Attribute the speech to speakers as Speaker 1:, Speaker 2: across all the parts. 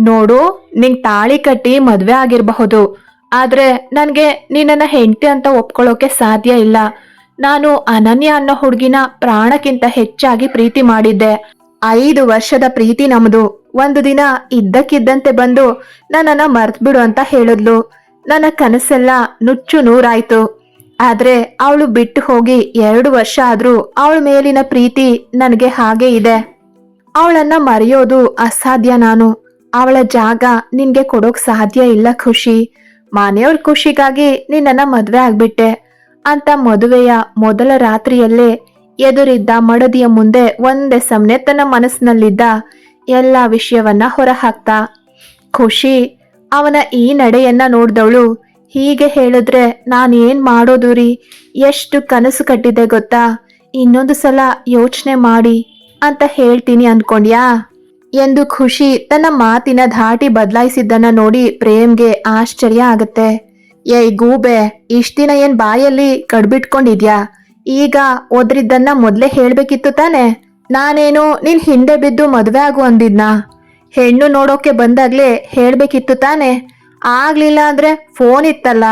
Speaker 1: ನೋಡು, ನಿಂಗ್ ತಾಳಿ ಕಟ್ಟಿ ಮದ್ವೆ ಆಗಿರಬಹುದು. ಆದ್ರೆ ನನ್ಗೆ ನಿನ್ನ ಹೆಂಡತಿ ಅಂತ ಒಪ್ಕೊಳ್ಳೋಕೆ ಸಾಧ್ಯ ಇಲ್ಲ. ನಾನು ಅನನ್ಯ ಅನ್ನೋ ಹುಡುಗಿನ ಪ್ರಾಣಕ್ಕಿಂತ ಹೆಚ್ಚಾಗಿ ಪ್ರೀತಿ ಮಾಡಿದ್ದೆ. ಐದು ವರ್ಷದ ಪ್ರೀತಿ ನಮ್ದು. ಒಂದು ದಿನ ಇದ್ದಕ್ಕಿದ್ದಂತೆ ಬಂದು ನನ್ನನ್ನ ಮರ್ತ್ಬಿಡು ಅಂತ ಹೇಳಿದ್ಲು. ನನ್ನ ಕನಸೆಲ್ಲ ನುಚ್ಚು ನೂರಾಯ್ತು. ಆದ್ರೆ ಅವಳು ಬಿಟ್ಟು ಹೋಗಿ ಎರಡು ವರ್ಷ ಆದ್ರೂ ಅವಳ ಮೇಲಿನ ಪ್ರೀತಿ ನನಗೆ ಹಾಗೆ ಇದೆ. ಅವಳನ್ನ ಮರೆಯೋದು ಅಸಾಧ್ಯ ನಾನು. ಅವಳ ಜಾಗ ನಿನ್ಗೆ ಕೊಡೋಕ್ ಸಾಧ್ಯ ಇಲ್ಲ ಖುಷಿ. ಮನೆಯವ್ರ ಖುಷಿಗಾಗಿ ನಿನ್ನನ್ನ ಮದ್ವೆ ಆಗ್ಬಿಟ್ಟೆ. ಅಂತ ಮದುವೆಯ ಮೊದಲ ರಾತ್ರಿಯಲ್ಲೇ ಎದುರಿದ್ದ ಮಡದಿಯ ಮುಂದೆ ಒಂದೇ ಸಮನೆ ತನ್ನ ಮನಸ್ಸಿನಲ್ಲಿದ್ದ ಎಲ್ಲ ವಿಷಯವನ್ನ ಹೊರಹಾಕ್ತ. ಖುಷಿ, ಅವನ ಈ ನಡೆಯನ್ನ ನೋಡ್ದವಳು, ಹೀಗೆ ಹೇಳಿದ್ರೆ ನಾನೇನ್ ಮಾಡೋದು ರೀ? ಎಷ್ಟು ಕನಸು ಕಟ್ಟಿದೆ ಗೊತ್ತಾ? ಇನ್ನೊಂದು ಸಲ ಯೋಚನೆ ಮಾಡಿ ಅಂತ ಹೇಳ್ತೀನಿ ಅನ್ಕೊಂಡ್ಯಾ? ಎಂದು ಖುಷಿ ತನ್ನ ಮಾತಿನ ಧಾಟಿ ಬದಲಾಯಿಸಿದ್ದನ್ನ ನೋಡಿ ಪ್ರೇಮ್ಗೆ ಆಶ್ಚರ್ಯ ಆಗುತ್ತೆ. ಏಯ್ ಗೂಬೆ, ಇಷ್ಟ ದಿನ ಏನ್ ಬಾಯಲ್ಲಿ ಕಡ್ಬಿಟ್ಕೊಂಡಿದ್ಯಾ? ಈಗ ಓದ್ರಿದ್ದನ್ನ ಮೊದ್ಲೇ ಹೇಳ್ಬೇಕಿತ್ತು ತಾನೆ? ನಾನೇನು ನಿನ್ ಹಿಂದೆ ಬಿದ್ದು ಮದುವೆ ಆಗು ಅಂದಿದ್ನ? ಹೆಣ್ಣು ನೋಡೋಕೆ ಬಂದಾಗ್ಲೇ ಹೇಳ್ಬೇಕಿತ್ತು ತಾನೆ? ಆಗ್ಲಿಲ್ಲ ಅಂದ್ರೆ ಫೋನ್ ಇತ್ತಲ್ಲ,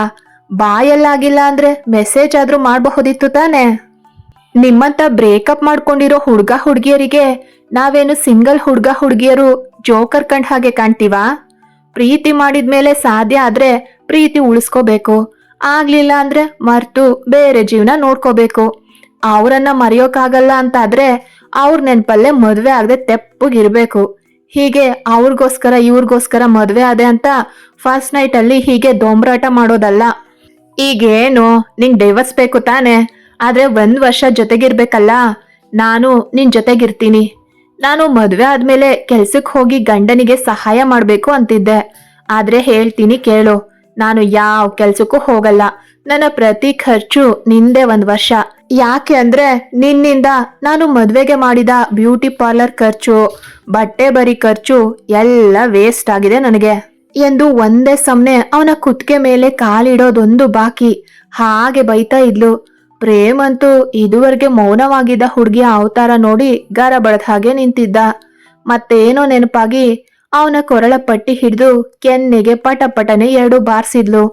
Speaker 1: ಬಾಯಲ್ಲಾಗಿಲ್ಲ ಅಂದ್ರೆ ಮೆಸೇಜ್ ಆದ್ರೂ ಮಾಡಬಹುದಿತ್ತು ತಾನೆ? ನಿಮ್ಮಂತ ಬ್ರೇಕಪ್ ಮಾಡ್ಕೊಂಡಿರೋ ಹುಡುಗ ಹುಡ್ಗಿಯರಿಗೆ ನಾವೇನು ಸಿಂಗಲ್ ಹುಡ್ಗ ಹುಡುಗಿಯರು ಜೋಕರ್ ಕಂಡ ಹಾಗೆ ಕಾಣ್ತೀವಾ? ಪ್ರೀತಿ ಮಾಡಿದ್ಮೇಲೆ ಸಾಧ್ಯ ಆದ್ರೆ ಪ್ರೀತಿ ಉಳಿಸ್ಕೋಬೇಕು. ಆಗ್ಲಿಲ್ಲ ಅಂದ್ರೆ ಮರ್ತು ಬೇರೆ ಜೀವನ ನೋಡ್ಕೋಬೇಕು. ಅವರನ್ನ ಮರೆಯೋಕ್ಕಾಗಲ್ಲ ಅಂತಾದ್ರೆ ಅವ್ರ ನೆನಪಲ್ಲೇ ಮದುವೆ ಆಗದೆ ತೆಪ್ಪಗಿರ್ಬೇಕು. ಹೀಗೆ ಅವ್ರಿಗೋಸ್ಕರ ಇವ್ರಿಗೋಸ್ಕರ ಮದುವೆ ಆದೆ ಅಂತ ಫಸ್ಟ್ ನೈಟ್ ಅಲ್ಲಿ ಹೀಗೆ ದೊಂಬರಾಟ ಮಾಡೋದಲ್ಲ. ಈಗೇನು ನಿಂಗೆ ಡೈವರ್ಸ್ ಬೇಕು ತಾನೆ? ಆದ್ರೆ ಒಂದ್ ವರ್ಷ ಜೊತೆಗಿರ್ಬೇಕಲ್ಲ? ನಾನು ನಿನ್ ಜೊತೆಗಿರ್ತೀನಿ. ನಾನು ಮದುವೆ ಆದ್ಮೇಲೆ ಕೆಲ್ಸಕ್ಕೆ ಹೋಗಿ ಗಂಡನಿಗೆ ಸಹಾಯ ಮಾಡಬೇಕು ಅಂತಿದ್ದೆ. ಆದ್ರೆ ಹೇಳ್ತೀನಿ ಕೇಳು, ನಾನು ಯಾವ ಕೆಲ್ಸಕ್ಕೂ ಹೋಗಲ್ಲ. ನನ್ನ ಪ್ರತಿ ಖರ್ಚು ನಿಂದೆ ಒಂದ್ ವರ್ಷ. ಯಾಕೆ ಅಂದ್ರೆ ನಿನ್ನಿಂದ ನಾನು ಮದ್ವೆಗೆ ಮಾಡಿದ ಬ್ಯೂಟಿ ಪಾರ್ಲರ್ ಖರ್ಚು, ಬಟ್ಟೆ ಬರಿ ಖರ್ಚು ಎಲ್ಲ ವೇಸ್ಟ್ ಆಗಿದೆ ನನಗೆ. ಎಂದು ಒಂದೇ ಸಮನೆ ಅವನ ಕುತ್ತಿಗೆ ಮೇಲೆ ಕಾಲಿಡೋದೊಂದು ಬಾಕಿ. ಹಾಗೆ ಬೈತಾ ಇದ್ಲು. ಪ್ರೇಮ್ ಅಂತೂ ಇದುವರೆಗೆ ಮೌನವಾಗಿದ್ದ ಹುಡುಗಿಯ ಅವತಾರ ನೋಡಿ ಗಾರ ಬಡದ ಹಾಗೆ ನಿಂತಿದ್ದ. ಮತ್ತೇನೋ ನೆನಪಾಗಿ ಅವನ ಕೊರಳ ಪಟ್ಟಿ ಹಿಡಿದು ಕೆನ್ನೆಗೆ ಪಟ ಪಟನೆ ಎರಡು ಬಾರಿಸಿದ್ಲು.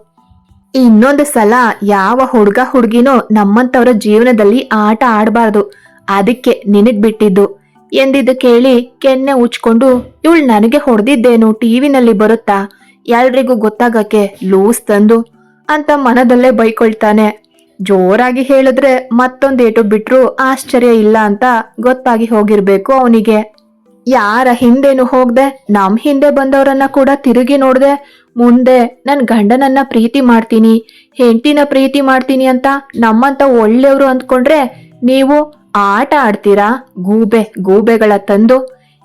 Speaker 1: ಇನ್ನೊಂದು ಸಲ ಯಾವ ಹುಡುಗ ಹುಡುಗಿನೋ ನಮ್ಮಂತವರ ಜೀವನದಲ್ಲಿ ಆಟ ಆಡಬಾರ್ದು. ಅದಕ್ಕೆ ನಿನಗ್ ಬಿಟ್ಟಿದ್ದು. ಎಂದಿದ್ದು ಕೇಳಿ ಕೆನ್ನೆ ಉಚ್ಕೊಂಡು, ಇವಳು ನನಗೆ ಹೊಡೆದಿದ್ದೇನು ಟಿವಿನಲ್ಲಿ ಬರುತ್ತಾ? ಎಲ್ರಿಗೂ ಗೊತ್ತಾಗಕ್ಕೆ ಲೂಸ್ ತಂದು ಅಂತ ಮನದಲ್ಲೇ ಬೈಕೊಳ್ತಾನೆ. ಜೋರಾಗಿ ಹೇಳಿದ್ರೆ ಮತ್ತೊಂದೇಟು ಬಿಟ್ರು ಆಶ್ಚರ್ಯ ಇಲ್ಲ ಅಂತ ಗೊತ್ತಾಗಿ ಹೋಗಿರ್ಬೇಕು ಅವನಿಗೆ. ಯಾರ ಹಿಂದೇನು ಹೋಗ್ದೆ, ನಮ್ ಹಿಂದೆ ಬಂದವರನ್ನ ಕೂಡ ತಿರುಗಿ ನೋಡ್ದೆ, ಮುಂದೆ ನನ್ ಗಂಡನನ್ನ ಪ್ರೀತಿ ಮಾಡ್ತೀನಿ, ಹೆಂಡತಿನ ಪ್ರೀತಿ ಮಾಡ್ತೀನಿ ಅಂತ ನಮ್ಮಂತ ಒಳ್ಳೆಯವರು ಅಂದ್ಕೊಂಡ್ರೆ ನೀವು ಆಟ ಆಡ್ತೀರಾ? ಗೂಬೆ, ಗೂಬೆಗಳ ತಂದು.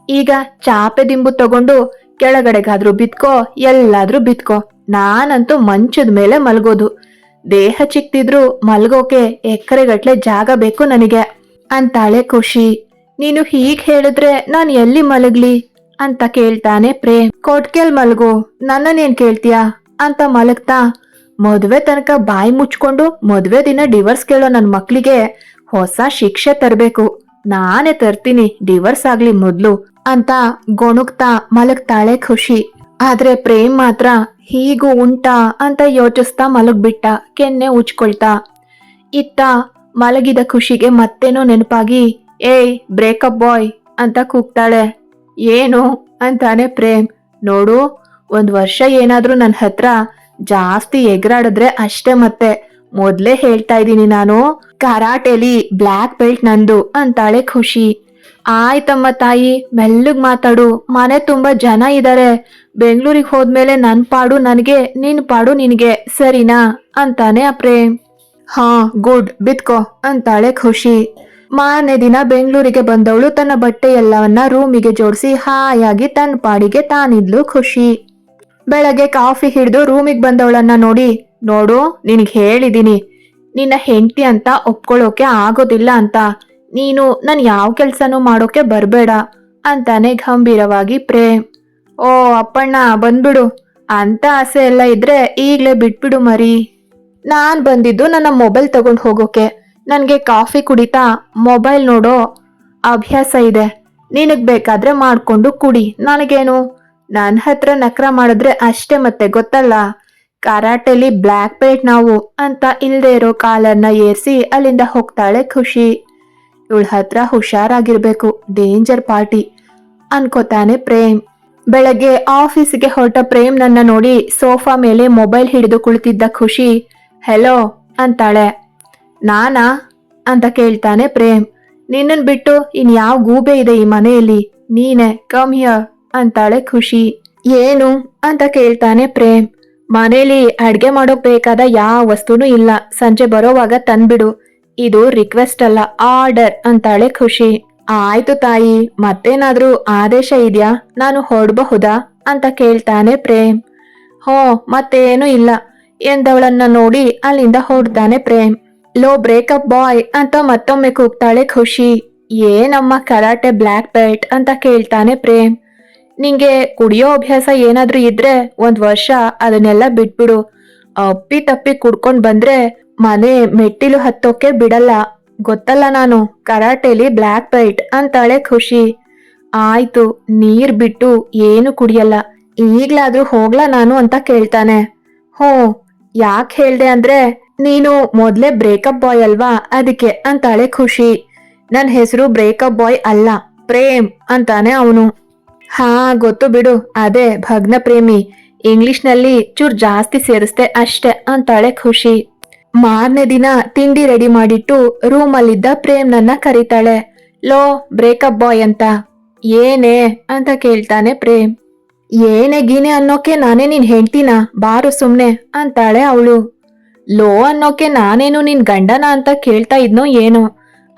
Speaker 1: ಈಗ ಚಾಪೆ ದಿಂಬು ತಗೊಂಡು ಕೆಳಗಡೆಗಾದ್ರೂ ಬಿತ್ಕೋ, ಎಲ್ಲಾದ್ರೂ ಬಿತ್ಕೋ. ನಾನಂತೂ ಮಂಚದ ಮೇಲೆ ಮಲ್ಗೋದು. ದೇಹ ಚಿಕ್ತಿದ್ರು ಮಲ್ಗೋಕೆ ಎಕರೆಗಟ್ಲೆ ಜಾಗ ಬೇಕು ನನಗೆ, ಅಂತಾಳೆ ಖುಷಿ. ನೀನು ಹೀಗ್ ಹೇಳಿದ್ರೆ ನಾನ್ ಎಲ್ಲಿ ಮಲಗ್ಲಿ? ಅಂತ ಕೇಳ್ತಾನೆ ಪ್ರೇಮ್. ಕೊಟ್ಕೆಲ್ ಮಲ್ಗು, ನನ್ನನ್ನೇನ್ ಕೇಳ್ತೀಯಾ? ಅಂತ ಮಲಗ್ತಾ, ಮದುವೆ ತನಕ ಬಾಯಿ ಮುಚ್ಕೊಂಡು ಮದುವೆ ದಿನ ಡಿವರ್ಸ್ ಕೇಳೋ ನನ್ನ ಮಕ್ಳಿಗೆ ಹೊಸ ಶಿಕ್ಷೆ ತರ್ಬೇಕು. ನಾನೇ ತರ್ತೀನಿ, ಡಿವರ್ಸ್ ಆಗ್ಲಿ ಮೊದ್ಲು, ಅಂತ ಗೊಣುಗ್ತಾ ಮಲಗ್ತಾಳೆ ಖುಷಿ. ಆದ್ರೆ ಪ್ರೇಮ್ ಮಾತ್ರ ಹೀಗೂ ಉಂಟಾ ಅಂತ ಯೋಚಿಸ್ತಾ ಮಲಗ್ಬಿಟ್ಟ, ಕೆನ್ನೆ ಉಚ್ಕೊಳ್ತಾ. ಇತ್ತ ಮಲಗಿದ ಖುಷಿಗೆ ಮತ್ತೇನೋ ನೆನಪಾಗಿ, ಏಯ್ ಬ್ರೇಕಪ್ ಬಾಯ್ ಅಂತ ಕೂಗ್ತಾಳೆ. ಏನು? ಅಂತಾನೆ ಪ್ರೇಮ್. ನೋಡು, ಒಂದ್ ವರ್ಷ ಏನಾದ್ರೂ ನನ್ನ ಹತ್ರ ಜಾಸ್ತಿ ಎಗರಾಡಿದ್ರೆ ಅಷ್ಟೇ ಮತ್ತೆ. ಮೊದ್ಲೇ ಹೇಳ್ತಾ ಇದ್ದೀನಿ ನಾನು, ಕರಾಟೆಲಿ ಬ್ಲ್ಯಾಕ್ ಬೆಲ್ಟ್ ನಂದು ಅಂತಾಳೆ ಖುಷಿ. ಆಯ್ತಮ್ಮ ತಾಯಿ, ಮೆಲ್ಲಗ್ ಮಾತಾಡು. ಮನೆ ತುಂಬಾ ಜನ ಇದ್ದಾರೆ ಬೆಂಗಳೂರಿಗೆ ಹೋದ್ಮೇಲೆ ನನ್ ಪಾಡು ನನಗೆ, ನಿನ್ ಪಾಡು ನಿನಗೆ, ಸರಿನಾ? ಅಂತಾನೆ ಅಪ್ರೆ ಹಾ, ಗುಡ್, ಬಿತ್ಕೋ, ಅಂತಾಳೆ ಖುಷಿ. ಮಾರನೇ ದಿನ ಬೆಂಗಳೂರಿಗೆ ಬಂದವಳು ತನ್ನ ಬಟ್ಟೆ ಎಲ್ಲವನ್ನ ರೂಮಿಗೆ ಜೋಡಿಸಿ ಹಾಯಾಗಿ ತನ್ನ ಪಾಡಿಗೆ ತಾನಿದ್ಲು ಖುಷಿ. ಬೆಳಗ್ಗೆ ಕಾಫಿ ಹಿಡಿದು ರೂಮಿಗೆ ಬಂದವಳನ್ನ ನೋಡಿ, ನೋಡು, ನಿನಗೆ ಹೇಳಿದ್ದೀನಿ ನಿನ್ನ ಹೆಂಡತಿ ಅಂತ ಒಪ್ಕೊಳ್ಳೋಕೆ ಆಗೋದಿಲ್ಲ ಅಂತ. ನೀನು ನಾನು ಯಾವ ಕೆಲಸನೂ ಮಾಡೋಕೆ ಬರಬೇಡ ಅಂತಾನೆ ಗಂಭೀರವಾಗಿ ಪ್ರೇಮ್. ಓ, ಅಪ್ಪಣ್ಣ, ಬಂದ್ಬಿಡು. ಅಂತ ಆಸೆ ಎಲ್ಲ ಇದ್ರೆ ಈಗಲೇ ಬಿಟ್ಬಿಡು ಮರಿ. ನಾನು ಬಂದಿದ್ದು ನನ್ನ ಮೊಬೈಲ್ ತಗೊಂಡು ಹೋಗೋಕೆ. ನನಗೆ ಕಾಫಿ ಕುಡಿತಾ ಮೊಬೈಲ್ ನೋಡೋ ಅಭ್ಯಾಸ ಇದೆ. ನಿನಗೆ ಬೇಕಾದ್ರೆ ಮಾಡ್ಕೊಂಡು ಕುಡಿ. ನನಗೇನು? ನನ್ನ ಹತ್ರ ನಕ್ರ ಮಾಡಿದ್ರೆ ಅಷ್ಟೇ ಮತ್ತೆ ಗೊತ್ತಲ್ಲ. ಕರಾಟೆಲಿ ಬ್ಲ್ಯಾಕ್ ಬೆಲ್ಟ್ ನಾವು ಅಂತ ಇಲ್ಲದೆ ಇರೋ ಕಾಲರ್ನ ಏರ್ಸಿ ಅಲ್ಲಿಂದ ಹೋಗ್ತಾಳೆ ಖುಷಿ. ಇವಳ ಹತ್ರ ಹುಷಾರಾಗಿರ್ಬೇಕು ಡೇಂಜರ್ ಪಾರ್ಟಿ ಅನ್ಕೋತಾನೆ ಪ್ರೇಮ್. ಬೆಳಗ್ಗೆ ಆಫೀಸ್ಗೆ ಹೊರಟ ಪ್ರೇಮ್ ನನ್ನ ನೋಡಿ ಸೋಫಾ ಮೇಲೆ ಮೊಬೈಲ್ ಹಿಡಿದು ಕುಳಿತಿದ್ದ ಖುಷಿ ಹೆಲೋ ಅಂತಾಳೆ. ನಾನಾ? ಅಂತ ಕೇಳ್ತಾನೆ ಪ್ರೇಮ್. ನಿನ್ನನ್ ಬಿಟ್ಟು ಇನ್ ಯಾವ ಗೂಬೆ ಇದೆ ಈ ಮನೆಯಲ್ಲಿ? ನೀನೆ ಕಮ್ ಹಿಯರ್ ಅಂತಾಳೆ ಖುಷಿ. ಏನು? ಅಂತ ಕೇಳ್ತಾನೆ ಪ್ರೇಮ್. ಮನೇಲಿ ಅಡ್ಗೆ ಮಾಡೋಕ್ ಬೇಕಾದ ಯಾವ ವಸ್ತುನೂ ಇಲ್ಲ. ಸಂಜೆ ಬರೋವಾಗ ತಂದ್ಬಿಡು. ಇದು ರಿಕ್ವೆಸ್ಟ್ ಅಲ್ಲ ಆರ್ಡರ್ ಅಂತಾಳೆ ಖುಷಿ. ಆಯ್ತು ತಾಯಿ, ಮತ್ತೇನಾದ್ರೂ ಆದೇಶ ಇದೆಯಾ? ನಾನು ಹೊರಡಬಹುದಾ ಅಂತ ಕೇಳ್ತಾನೆ ಪ್ರೇಮ್. ಹೋ, ಮತ್ತೇನು ಇಲ್ಲ. ಎಂದವಳನ್ನ ನೋಡಿ ಅಲ್ಲಿಂದ ಹೊಡ್ತಾನೆ ಪ್ರೇಮ್. ಲೋ ಬ್ರೇಕಪ್ ಬಾಯ್ ಅಂತ ಮತ್ತೊಮ್ಮೆ ಕೂಗ್ತಾಳೆ ಖುಷಿ. ಏನಮ್ಮ ಕರಾಟೆ ಬ್ಲ್ಯಾಕ್ ಬೆಲ್ಟ್ ಅಂತ ಕೇಳ್ತಾನೆ ಪ್ರೇಮ್. ನಿಂಗೆ ಕುಡಿಯೋ ಅಭ್ಯಾಸ ಏನಾದ್ರೂ ಇದ್ರೆ ಒಂದ್ ವರ್ಷ ಅದನ್ನೆಲ್ಲ ಬಿಟ್ಬಿಡು. ಅಪ್ಪಿ ತಪ್ಪಿ ಕುಡ್ಕೊಂಡ್ ಬಂದ್ರೆ ಮನೆ ಮೆಟ್ಟಿಲು ಹತ್ತೋಕೆ ಬಿಡಲ್ಲ. ಗೊತ್ತಲ್ಲ ನಾನು, ಕರಾಟೆಲಿ ಬ್ಲ್ಯಾಕ್ ಬೈಟ್ ಅಂತಾಳೆ ಖುಷಿ. ಆಯ್ತು, ನೀರ್ ಬಿಟ್ಟು ಏನು ಕುಡಿಯಲ್ಲ. ಈಗ್ಲಾದ್ರೂ ಹೋಗ್ಲಾ ನಾನು ಅಂತ ಕೇಳ್ತಾನೆ. ಹೋ, ಯಾಕೆ ಹೇಳ್ದೆ ಅಂದ್ರೆ, ನೀನು ಮೊದ್ಲೇ ಬ್ರೇಕಪ್ ಬಾಯ್ ಅಲ್ವಾ? ಅದಕ್ಕೆ ಅಂತಾಳೆ ಖುಷಿ. ನನ್ನ ಹೆಸರು ಬ್ರೇಕಪ್ ಬಾಯ್ ಅಲ್ಲ, ಪ್ರೇಮ್ ಅಂತಾನೆ ಅವನು. ಹಾ, ಗೊತ್ತು ಬಿಡು, ಅದೇ ಭಗ್ನ ಪ್ರೇಮಿ ಇಂಗ್ಲಿಷ್ನಲ್ಲಿ ಚೂರ್ ಜಾಸ್ತಿ ಸೇರಿಸ್ದೆ ಅಷ್ಟೆ ಅಂತಾಳೆ ಖುಷಿ. ಮಾರನೇ ದಿನ ತಿಂಡಿ ರೆಡಿ ಮಾಡಿಟ್ಟು ರೂಮಲ್ಲಿದ್ದ ಪ್ರೇಮ್ ನನ್ನ ಕರೀತಾಳೆ. ಲೋ, ಬ್ರೇಕಪ್ ಬಾಯ್ ಅಂತ. ಏನೇ ಅಂತ ಕೇಳ್ತಾನೆ ಪ್ರೇಮ್. ಏನೇ ಗೀನೆ ಅನ್ನೋಕೆ ನಾನೇ ನಿನ್ ಹೆಂಡ್ತಿನ? ಬಾರು ಸುಮ್ನೆ ಅಂತಾಳೆ ಅವಳು. ಲೋ ಅನ್ನೋಕೆ ನಾನೇನು ನಿನ್ ಗಂಡನ ಅಂತ ಕೇಳ್ತಾ ಇದ್ನೋ ಏನೋ.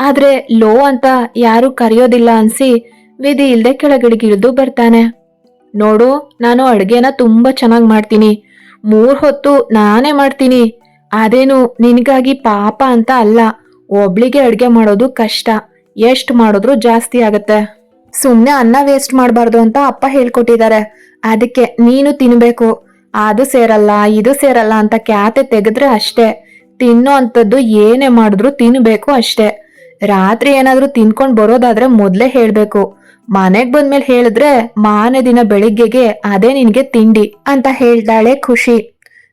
Speaker 1: ಆದ್ರೆ ಲೋ ಅಂತ ಯಾರು ಕರೆಯೋದಿಲ್ಲ ಅನ್ಸಿ ವಿಧಿ ಇಲ್ದೆ ಕೆಳಗಿಳಿಗಿಳಿದು ಬರ್ತಾನೆ. ನೋಡು, ನಾನು ಅಡ್ಗೆನ ತುಂಬಾ ಚೆನ್ನಾಗಿ ಮಾಡ್ತೀನಿ. ಮೂರ್ ಹೊತ್ತು ನಾನೇ ಮಾಡ್ತೀನಿ. ಅದೇನು ನಿನಗಾಗಿ ಪಾಪ ಅಂತ ಅಲ್ಲ, ಒಬ್ಳಿಗೆ ಅಡುಗೆ ಮಾಡೋದು ಕಷ್ಟ, ಎಷ್ಟು ಮಾಡಿದ್ರು ಜಾಸ್ತಿ ಆಗತ್ತೆ. ಸುಮ್ಮನೆ ಅನ್ನ ವೇಸ್ಟ್ ಮಾಡಬಾರ್ದು ಅಂತ ಅಪ್ಪ ಹೇಳ್ಕೊಟ್ಟಿದ್ದಾರೆ. ಅದಕ್ಕೆ ನೀನು ತಿನ್ಬೇಕು, ಅದು ಸೇರಲ್ಲ, ಇದು ಸೇರಲ್ಲ ಅಂತ ಕ್ಯಾತೆ ತೆಗೆದ್ರೆ ಅಷ್ಟೇ. ತಿನ್ನೋ ಅಂಥದ್ದು ಏನೇ ಮಾಡಿದ್ರು ತಿನ್ನಬೇಕು ಅಷ್ಟೇ. ರಾತ್ರಿ ಏನಾದರೂ ತಿನ್ಕೊಂಡು ಬರೋದಾದ್ರೆ ಮೊದಲೇ ಹೇಳಬೇಕು. ಮನೆಗ್ ಬಂದ್ಮೇಲೆ ಹೇಳಿದ್ರೆ ಮಾನೆ ದಿನ ಬೆಳಿಗ್ಗೆಗೆ ಅದೇ ನಿನಗೆ ತಿಂಡಿ ಅಂತ ಹೇಳ್ತಾಳೆ ಖುಷಿ.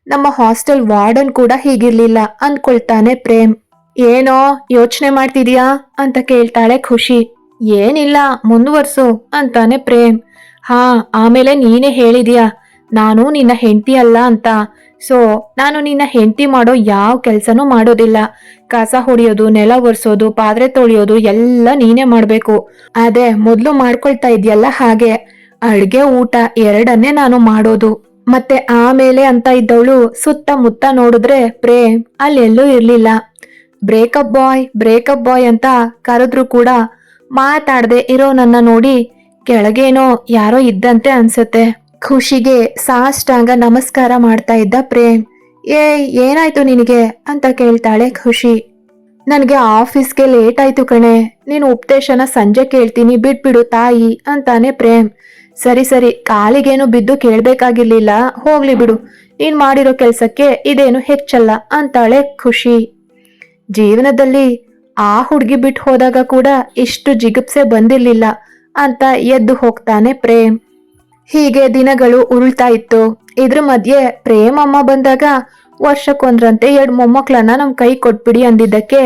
Speaker 1: ನಮ್ಮ ಹಾಸ್ಟೆಲ್ ವಾರ್ಡನ್ ಕೂಡ ಹೀಗಿರ್ಲಿಲ್ಲ. ಅಂದ್ಕೊಳ್ತಾನೆ ಪ್ರೇಮ್. ಏನೋ ಯೋಚನೆ ಮಾಡ್ತಿದ್ಯಾ? ಅಂತ ಕೇಳ್ತಾಳೆ ಖುಷಿ. ಏನಿಲ್ಲ, ಮುಂದುವರ್ಸು, ಅಂತಾನೆ ಪ್ರೇಮ್. ಹಾ, ಆಮೇಲೆ ನೀನೇ ಹೇಳಿದ್ಯಾ? ನಾನು ನಿನ್ನ ಹೆಂಡತಿ ಅಲ್ಲ ಅಂತ. ಸೊ, ನಾನು ನಿನ್ನ ಹೆಂಡತಿ ಮಾಡೋ ಯಾವ ಕೆಲಸನೂ ಮಾಡೋದಿಲ್ಲ. ಕಸ ಹೊಡಿಯೋದು, ನೆಲ ಒರೆಸೋದು, ಪಾತ್ರೆ ತೊಳೆಯೋದು ಎಲ್ಲ ನೀನೇ ಮಾಡಬೇಕು. ಅದೇ, ಮೊದಲು ಮಾಡ್ಕೊಳ್ತಾ ಇದ್ಯಲ್ಲ ಹಾಗೆ. ಅಡುಗೆ, ಊಟ ಎರಡನ್ನೇ ನಾನು ಮಾಡೋದು. ಮತ್ತೆ ಆಮೇಲೆ ಅಂತ ಇದ್ದವಳು ಸುತ್ತಮುತ್ತ ನೋಡಿದ್ರೆ ಪ್ರೇಮ್ ಅಲ್ಲೆಲ್ಲೂ ಇರ್ಲಿಲ್ಲ. ಬ್ರೇಕಪ್ ಬಾಯ್ ಬ್ರೇಕಪ್ ಬಾಯ್ ಅಂತ ಕರೆದ್ರು ಕೂಡ ಮಾತಾಡದೆ ಇರೋ ನನ್ನ ನೋಡಿ ಕೆಳಗೇನೋ ಯಾರೋ ಇದ್ದಂತೆ ಅನ್ಸುತ್ತೆ. ಖುಷಿಗೆ ಸಾಷ್ಟಾಂಗ ನಮಸ್ಕಾರ ಮಾಡ್ತಾ ಇದ್ದ ಪ್ರೇಮ್ ಏಯ್, ಏನಾಯ್ತು ನಿನಗೆ? ಅಂತ ಕೇಳ್ತಾಳೆ ಖುಷಿ. ನನಗೆ ಆಫೀಸ್ಗೆ ಲೇಟ್ ಆಯ್ತು ಕಣೆ. ನೀನು ಉಪದೇಶನ ಸಂಜೆ ಕೇಳ್ತೀನಿ, ಬಿಟ್ಬಿಡು ತಾಯಿ, ಅಂತಾನೆ ಪ್ರೇಮ್ ಸರಿ ಸರಿ, ಕಾಲಿಗೇನು ಬಿದ್ದು ಕೇಳ್ಬೇಕಾಗಿರ್ಲಿಲ್ಲ. ಹೋಗ್ಲಿ ಬಿಡು. ನೀನ್ ಮಾಡಿರೋ ಕೆಲ್ಸಕ್ಕೆ ಇದೇನು ಹೆಚ್ಚಲ್ಲ ಅಂತಾಳೆ ಖುಷಿ. ಜೀವನದಲ್ಲಿ ಆ ಹುಡುಗಿ ಬಿಟ್ಟು ಹೋದಾಗ ಕೂಡ ಇಷ್ಟು ಜಿಗುಪ್ಸೆ ಬಂದಿರ್ಲಿಲ್ಲ ಅಂತ ಎದ್ದು ಹೋಗ್ತಾನೆ ಪ್ರೇಮ್. ಹೀಗೆ ದಿನಗಳು ಉರುಳ್ತಾ ಇತ್ತು. ಇದ್ರ ಮಧ್ಯೆ ಪ್ರೇಮ್ ಅಮ್ಮ ಬಂದಾಗ, ವರ್ಷಕ್ಕೊಂದ್ರಂತೆ ಎರಡು ಮೊಮ್ಮಕ್ಕಳನ್ನ ನಮ್ ಕೈ ಕೊಟ್ಬಿಡಿ ಅಂದಿದ್ದಕ್ಕೆ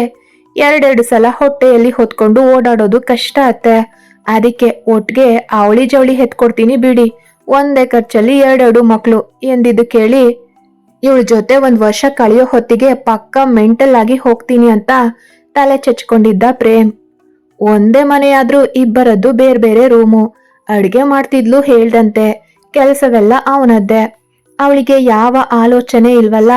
Speaker 1: ಎರಡೆರಡು ಸಲ ಹೊಟ್ಟೆಯಲ್ಲಿ ಹೊತ್ಕೊಂಡು ಓಡಾಡೋದು ಕಷ್ಟ ಅತ್ತೆ. ಅದಕ್ಕೆ ಒಟ್ಗೆ ಅವಳಿ ಜವಳಿ ಹೆತ್ಕೊಡ್ತೀನಿ ಬಿಡಿ. ಒಂದೇ ಖರ್ಚಲ್ಲಿ ಎರಡೆರಡು ಮಕ್ಕಳು ಎಂದಿದ್ದು ಕೇಳಿ, ಇವಳ ಜೊತೆ ಒಂದು ವರ್ಷ ಕಳೆಯೋ ಹೊತ್ತಿಗೆ ಪಕ್ಕ ಮೆಂಟಲ್ ಆಗಿ ಹೋಗ್ತೀನಿ ಅಂತ ತಲೆ ಚಚ್ಕೊಂಡಿದ್ದ ಪ್ರೇಮ್. ಒಂದೇ ಮನೆಯಾದ್ರೂ ಇಬ್ಬರದ್ದು ಬೇರೆ ಬೇರೆ ರೂಮು. ಅಡುಗೆ ಮಾಡ್ತಿದ್ಲು ಹೇಳ್ದಂತೆ, ಕೆಲಸವೆಲ್ಲ ಅವನದ್ದೇ. ಅವಳಿಗೆ ಯಾವ ಆಲೋಚನೆ ಇಲ್ವಲ್ಲ.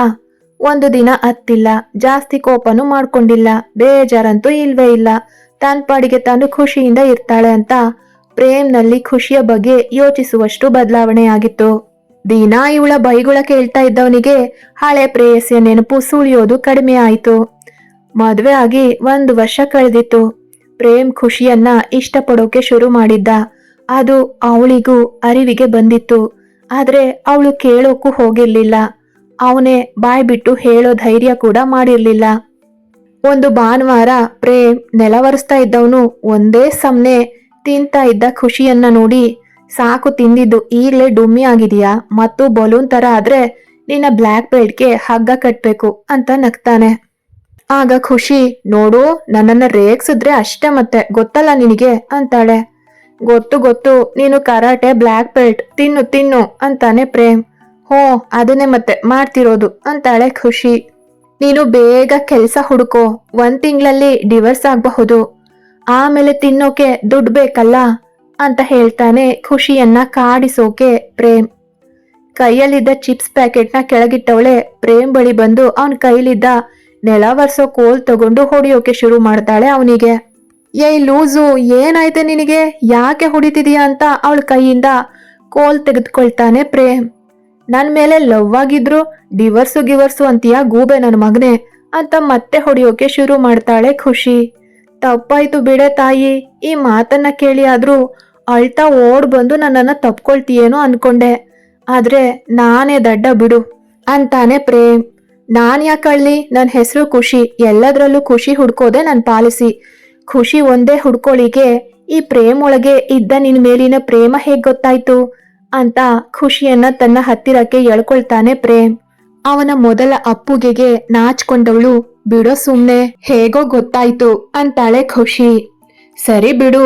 Speaker 1: ಒಂದು ದಿನ ಅತ್ತಿಲ್ಲ, ಜಾಸ್ತಿ ಕೋಪನೂ ಮಾಡ್ಕೊಂಡಿಲ್ಲ, ಬೇಜಾರಂತೂ ಇಲ್ವೇ ಇಲ್ಲ. ತನ್ನ ಪಾಡಿಗೆ ತಾನು ಖುಷಿಯಿಂದ ಇರ್ತಾಳೆ ಅಂತ ಪ್ರೇಮ್ನಲ್ಲಿ ಖುಷಿಯ ಬಗ್ಗೆ ಯೋಚಿಸುವಷ್ಟು ಬದಲಾವಣೆಯಾಗಿತ್ತು. ದಿನಾ ಇವಳ ಬೈಗುಳ ಕೇಳ್ತಾ ಇದ್ದವನಿಗೆ ಹಳೆ ಪ್ರೇಯಸಿಯ ನೆನಪು ಸುಳಿಯೋದು ಕಡಿಮೆ ಆಯಿತು. ಮದುವೆ ಆಗಿ ಒಂದು ವರ್ಷ ಕಳೆದಿತ್ತು. ಪ್ರೇಮ್ ಖುಷಿಯನ್ನ ಇಷ್ಟಪಡೋಕೆ ಶುರು ಮಾಡಿದ್ದ. ಅದು ಅವಳಿಗೂ ಅರಿವಿಗೆ ಬಂದಿತ್ತು. ಆದ್ರೆ ಅವಳು ಕೇಳೋಕ್ಕೂ ಹೋಗಿರ್ಲಿಲ್ಲ. ಅವನೇ ಬಾಯ್ ಬಿಟ್ಟು ಹೇಳೋ ಧೈರ್ಯ ಕೂಡ ಮಾಡಿರ್ಲಿಲ್ಲ. ಒಂದು ಭಾನುವಾರ ಪ್ರೇಮ್ ನೆಲವರಿಸ್ತಾ ಇದ್ದವನು ಒಂದೇ ಸಮನೆ ತಿಂತಾ ಇದ್ದ ಖುಷಿಯನ್ನ ನೋಡಿ ಸಾಕು ತಿಂದಿದ್ದು ಈಗಲೇ ಡುಮ್ಮಿ ಆಗಿದೆಯಾ? ಮತ್ತು ಬಲೂನ್ ತರ ಆದ್ರೆ ನಿನ್ನ ಬ್ಲ್ಯಾಕ್ ಬೆಲ್ಟ್ಗೆ ಹಗ್ಗ ಕಟ್ಬೇಕು ಅಂತ ನಗ್ತಾನೆ. ಆಗ ಖುಷಿ, ನೋಡು, ನನ್ನನ್ನ ರೇಗ್ಸಿದ್ರೆ ಅಷ್ಟೇ ಮತ್ತೆ, ಗೊತ್ತಲ್ಲ ನಿನಗೆ ಅಂತಾಳೆ. ಗೊತ್ತು ಗೊತ್ತು, ನೀನು ಕರಾಟೆ ಬ್ಲ್ಯಾಕ್ ಬೆಲ್ಟ್, ತಿನ್ನು ತಿನ್ನು ಅಂತಾನೆ ಪ್ರೇಮ್. ಹೋ, ಅದನ್ನೇ ಮತ್ತೆ ಮಾಡ್ತಿರೋದು ಅಂತಾಳೆ ಖುಷಿ. ನೀನು ಬೇಗ ಕೆಲಸ ಹುಡುಕೋ, ಒಂದ್ ತಿಂಗಳಲ್ಲಿ ಡಿವರ್ಸ್ ಆಗಬಹುದು. ಆಮೇಲೆ ತಿನ್ನೋಕೆ ದುಡ್ಡು ಬೇಕಲ್ಲ ಅಂತ ಹೇಳ್ತಾನೆ ಖುಷಿಯನ್ನ ಕಾಡಿಸೋಕೆ ಪ್ರೇಮ್. ಕೈಯಲ್ಲಿದ್ದ ಚಿಪ್ಸ್ ಪ್ಯಾಕೆಟ್ನ ಕೆಳಗಿಟ್ಟವಳೆ ಪ್ರೇಮ್ ಬಳಿ ಬಂದು ಅವನ್ ಕೈಲಿದ್ದ ನೆಲ ಒರೆಸೋ ಕೋಲ್ ತಗೊಂಡು ಹೊಡಿಯೋಕೆ ಶುರು ಮಾಡ್ತಾಳೆ ಅವನಿಗೆ. ಏಯ್ ಲೂಸು, ಏನಾಯ್ತೆ ನಿನಗೆ? ಯಾಕೆ ಹೊಡಿತಿದೀಯ ಅಂತ ಅವಳ ಕೈಯಿಂದ ಕೋಲ್ ತೆಗೆದುಕೊಳ್ತಾನೆ ಪ್ರೇಮ್. ನನ್ ಮೇಲೆ ಲವ್ ಆಗಿದ್ರು, ಡಿವರ್ಸು ಗಿವರ್ಸು ಅಂತೀಯ ಗೂಬೆ ನನ್ನ ಮಗನೆ ಅಂತ ಮತ್ತೆ ಹೊಡಿಯೋಕೆ ಶುರು ಮಾಡ್ತಾಳೆ ಖುಷಿ. ತಪ್ಪಾಯ್ತು ಬಿಡೆ ತಾಯಿ. ಈ ಮಾತನ್ನ ಕೇಳಿ ಆದ್ರೂ ಅಳ್ತಾ ಓಡ್ ಬಂದು ನನ್ನನ್ನು ತಪ್ಕೊಳ್ತೀಯೇನೋ ಅನ್ಕೊಂಡೆ. ಆದ್ರೆ ನಾನೇ ದಡ್ಡ ಬಿಡು ಅಂತಾನೆ ಪ್ರೇಮ್. ನಾನ್ ಯಾಕಳ್ಳಿ ನನ್ನ ಹೆಸರು ಖುಷಿ. ಎಲ್ಲದರಲ್ಲೂ ಖುಷಿ ಹುಡ್ಕೋದೆ ನನ್ ಪಾಲಿಸಿ. ಖುಷಿ ಒಂದೇ ಹುಡ್ಕೊಳಿಗೆ ಈ ಪ್ರೇಮ್ ಒಳಗೆ ಇದ್ದ ನಿನ್ ಮೇಲಿನ ಪ್ರೇಮ ಹೇಗ್ ಗೊತ್ತಾಯ್ತು? ಅಂತ ಖುಷಿಯನ್ನ ತನ್ನ ಹತ್ತಿರಕ್ಕೆ ಎಳ್ಕೊಳ್ತಾನೆ ಪ್ರೇಮ್. ಅವನ ಮೊದಲ ಅಪ್ಪುಗೆಗೆ ನಾಚ್ಕೊಂಡವಳು, ಬಿಡೋ ಸುಮ್ನೆ, ಹೇಗೋ ಗೊತ್ತಾಯ್ತು ಅಂತಾಳೆ ಖುಷಿ. ಸರಿ ಬಿಡು,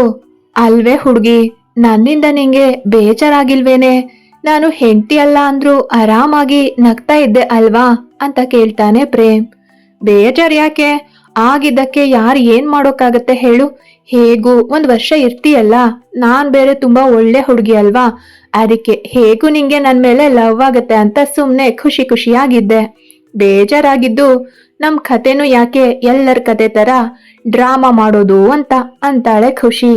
Speaker 1: ಅಲ್ವೇ ಹುಡುಗಿ, ನನ್ನಿಂದ ನಿಂಗೆ ಬೇಜಾರಾಗಿಲ್ವೇನೆ? ನಾನು ಹೆಂಡತಿ ಅಲ್ಲ ಅಂದ್ರೂ ಆರಾಮಾಗಿ ನಗ್ತಾ ಇದ್ದೆ ಅಲ್ವಾ? ಅಂತ ಕೇಳ್ತಾನೆ ಪ್ರೇಮ್. ಬೇಜಾರ್ ಯಾಕೆ? ಆಗಿದ್ದಕ್ಕೆ ಯಾರು ಏನ್ ಮಾಡೋಕ್ಕಾಗತ್ತೆ ಹೇಳು. ಹೇಗೂ, ಒಂದ್ ವರ್ಷ ಇರ್ತೀಯಲ್ಲ, ನಾನ್ ಬೇರೆ ತುಂಬಾ ಒಳ್ಳೆ ಹುಡುಗಿ ಅಲ್ವಾ? ಅದಕ್ಕೆ ಹೇಗೂ ನಿಂಗೆ ನನ್ ಮೇಲೆ ಲವ್ ಆಗತ್ತೆ ಅಂತ ಸುಮ್ನೆ ಖುಷಿ ಖುಷಿಯಾಗಿದ್ದೆ. ಬೇಜಾರಾಗಿದ್ದು, ನಮ್ ಕತೆನೂ ಯಾಕೆ ಎಲ್ಲರ ಕತೆ ತರ ಡ್ರಾಮಾ ಮಾಡೋದು ಅಂತ ಅಂತಾಳೆ ಖುಷಿ.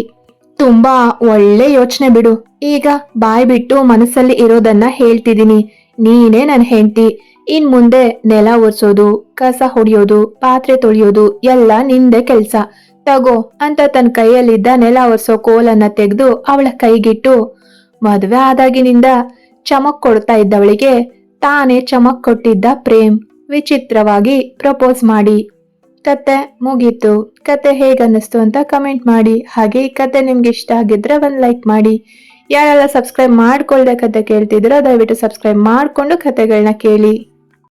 Speaker 1: ತುಂಬಾ ಒಳ್ಳೆ ಯೋಚನೆ ಬಿಡು. ಈಗ ಬಾಯ್ ಬಿಟ್ಟು ಮನಸ್ಸಲ್ಲಿ ಇರೋದನ್ನ ಹೇಳ್ತಿದೀನಿ. ನೀನೇ ನನ್ ಹೆಂಡತಿ. ಇನ್ ಮುಂದೆ ನೆಲ ಒರೆಸೋದು, ಕಸ ಹೊಡೆಯೋದು, ಪಾತ್ರೆ ತೊಳೆಯೋದು, ಎಲ್ಲ ನಿಂದೆ ಕೆಲ್ಸ. ತಗೋ ಅಂತ ತನ್ನ ಕೈಯಲ್ಲಿದ್ದ ನೆಲ ಒರೆಸೋ ಕೋಲನ್ನ ತೆಗೆದು ಅವಳ ಕೈಗಿಟ್ಟು, ಮದುವೆ ಆದಾಗಿನಿಂದ ಚಮಕ್ ಕೊಡ್ತಾ ಇದ್ದವಳಿಗೆ ತಾನೇ ಚಮಕ್ ಕೊಟ್ಟಿದ್ದ ಪ್ರೇಮ್. ವಿಚಿತ್ರವಾಗಿ ಪ್ರಪೋಸ್ ಮಾಡಿ. ಕತೆ ಮುಗೀತು. ಕತೆ ಹೇಗನ್ನಿಸ್ತು ಅಂತ ಕಮೆಂಟ್ ಮಾಡಿ. ಹಾಗೆ ಈ ಕತೆ ನಿಮ್ಗೆ ಇಷ್ಟ ಆಗಿದ್ರೆ ಒಂದು ಲೈಕ್ ಮಾಡಿ. ಯಾರೆಲ್ಲ ಸಬ್ಸ್ಕ್ರೈಬ್ ಮಾಡ್ಕೊಳ್ದೆ ಕತೆ ಕೇಳ್ತಿದ್ರೋ ದಯವಿಟ್ಟು ಸಬ್ಸ್ಕ್ರೈಬ್ ಮಾಡಿಕೊಂಡು ಕತೆಗಳನ್ನ ಕೇಳಿ.